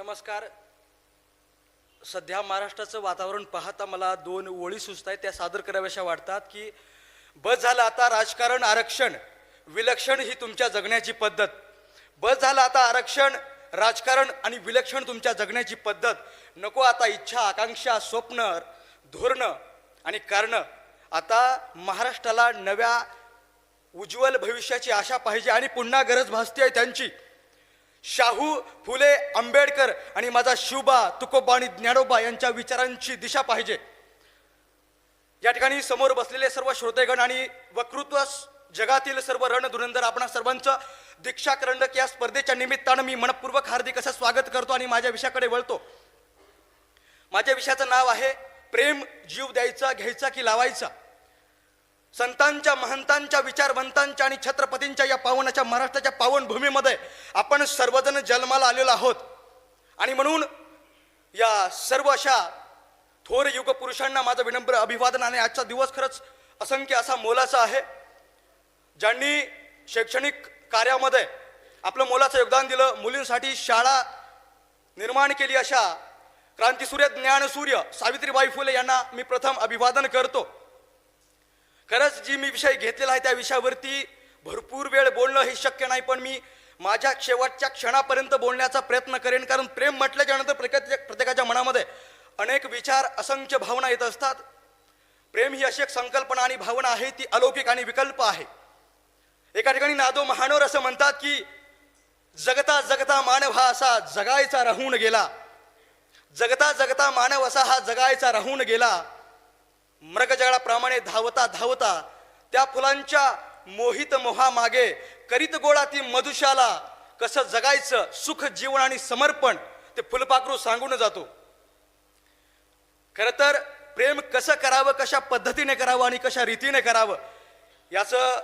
नमस्कार. सध्या महाराष्ट्राचं वातावरण पाहता मला दोन ओळी सुचत आहेत त्या सादर कराव्याशा वाटतात की बस झालं आता राजकारण आरक्षण विलक्षण ही तुमच्या जगण्याची पद्धत. बस झालं आता आरक्षण राजकारण आणि विलक्षण तुमच्या जगण्याची पद्धत. नको आता इच्छा आकांक्षा स्वप्न धोरणं आणि कारणं. आता महाराष्ट्राला नव्या उज्ज्वल भविष्याची आशा पाहिजे आणि पुन्हा गरज भासते आहे त्यांची. शाहू फुले आंबेडकर आणि माझा शिवबा तुकोबा आणि ज्ञानोबा यांच्या विचारांची दिशा पाहिजे. या ठिकाणी समोर बसलेले सर्व श्रोतेगण आणि वक्तृत्व जगातील सर्व रणधुरंदर आपणा सर्वांचं दीक्षा करंडक या स्पर्धेच्या निमित्तानं मी मनपूर्वक हार्दिक असं स्वागत करतो आणि माझ्या विषयाकडे वळतो. माझ्या विषयाचं नाव आहे प्रेम जीव द्यायचा घ्यायचा की लावायचा? संतांच्या महंतांच्या विचारवंतांच्या आणि छत्रपतींच्या या पावनाच्या महाराष्ट्राच्या पावनभूमीमध्ये आपण सर्वजण जन्माला आलेलो आहोत. आणि म्हणून या सर्व अशा थोर युग पुरुषांना माझं विनम्र अभिवादन आणि आजचा दिवस खरंच असंख्य असा मोलाचा आहे. ज्यांनी शैक्षणिक कार्यामध्ये आपलं मोलाचं योगदान दिलं मुलींसाठी शाळा निर्माण केली अशा क्रांतीसूर्य ज्ञानसूर्य सावित्रीबाई फुले यांना मी प्रथम अभिवादन करतो. खरंच जी मी विषय घेतलेला आहे त्या विषयावरती भरपूर वेळ बोलणं हे शक्य नाही पण मी माझ्या शेवटच्या क्षणापर्यंत बोलण्याचा प्रयत्न करेन. कारण प्रेम म्हटल्याच्या नंतर प्रत्येक प्रत्येकाच्या मनामध्ये अनेक विचार असंख्य भावना येत असतात. प्रेम ही अशी एक संकल्पना आणि भावना आहे ती अलौकिक आणि विकल्प आहे. एका ठिकाणी नादो महानोर असं म्हणतात की जगता जगता मानव हा असा जगायचा राहून गेला. जगता जगता मानव असा हा जगायचा राहून गेला. मृगजळाप्रमाणे धावता धावता त्या फुलांच्या मोहित मोहामागे करीत गोळा ती मधुशाला कसं जगायचं सुख जीवन आणि समर्पण ते फुलपाखरू सांगून जातो. खरं तर प्रेम कसं करावं कशा पद्धतीने करावं आणि कशा रीतीने करावं याचं